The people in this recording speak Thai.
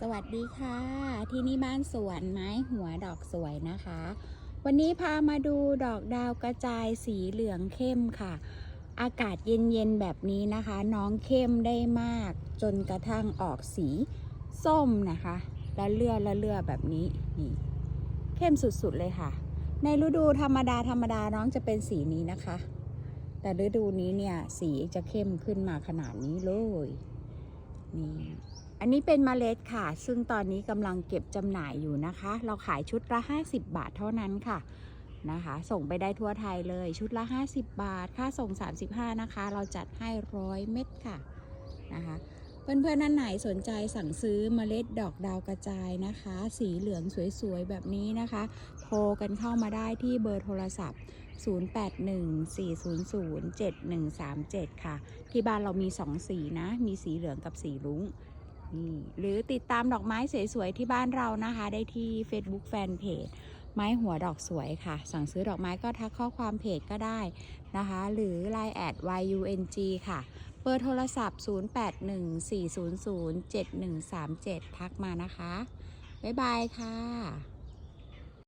สวัสดีค่ะ ที่นี่บ้านสวนไม้หัวดอกสวยนะคะ วันนี้พามาดูดอกดาวกระจายสีเหลืองเข้มค่ะ อากาศเย็นๆแบบนี้นะคะ น้องเข้มได้มาก จนกระทั่งออกสีส้มนะคะละเลือละเลือแบบนี้นี่เข้มสุดๆเลยค่ะ ในฤดูธรรมดาธรรมดาน้องจะเป็นสีนี้นะคะ แต่ฤดูนี้เนี่ยสีจะเข้มขึ้นมาขนาดนี้เลยนี่ อันนี้เป็นเมล็ดค่ะ ซึ่งตอนนี้กำลังเก็บจำหน่ายอยู่นะคะ เราขายชุดละ 50 บาทเท่านั้นค่ะนะคะ ส่งไปได้ทั่วไทยเลยชุดละ 50 บาท ค่าส่ง 35 นะคะ เราจัดให้ร้อยเม็ดค่ะนะคะเพื่อนๆนั่นไหนสนใจสั่งซื้อเมล็ดดอกดาวกระจายนะคะ สีเหลืองสวยๆ แบบนี้นะคะ โทรกันเข้ามาได้ที่เบอร์โทรศัพท์ 0814007137 ค่ะ ที่บ้านเรามี 2 สีนะ มีสีเหลืองกับสีรุ้ง นี่หรือติดตามดอกไม้สวยๆที่บ้านเรานะคะ ได้ที่ Facebook Fanpage ไม้หัวดอกสวยค่ะ สั่งซื้อดอกไม้ก็ทักข้อความเพจก็ได้นะคะ หรือ Line แอด YUNG ค่ะ เบอร์โทรศัพท์ 0814007137 ทักมานะคะ บ๊ายบายค่ะ